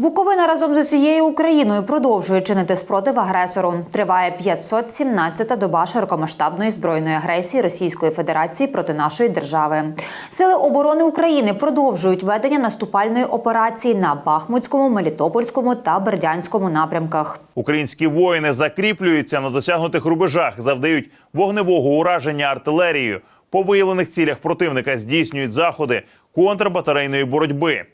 Буковина разом з усією Україною продовжує чинити спротив агресору. Триває 517-та доба широкомасштабної збройної агресії Російської Федерації проти нашої держави. Сили оборони України продовжують ведення наступальної операції на Бахмутському, Мелітопольському та Бердянському напрямках. Українські воїни закріплюються на досягнутих рубежах, завдають вогневого ураження артилерією. По виявлених цілях противника здійснюють заходи контрбатарейної боротьби.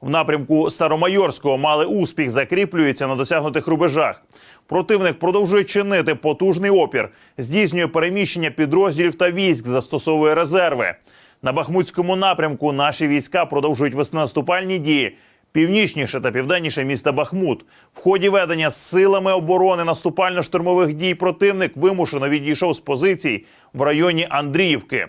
В напрямку Старомайорського мали успіх, закріплюються на досягнутих рубежах. Противник продовжує чинити потужний опір, здійснює переміщення підрозділів та військ, застосовує резерви. На Бахмутському напрямку наші війська продовжують вести наступальні дії північніше та південніше міста Бахмут. В ході ведення силами оборони наступально-штурмових дій противник вимушено відійшов з позицій в районі Андріївки.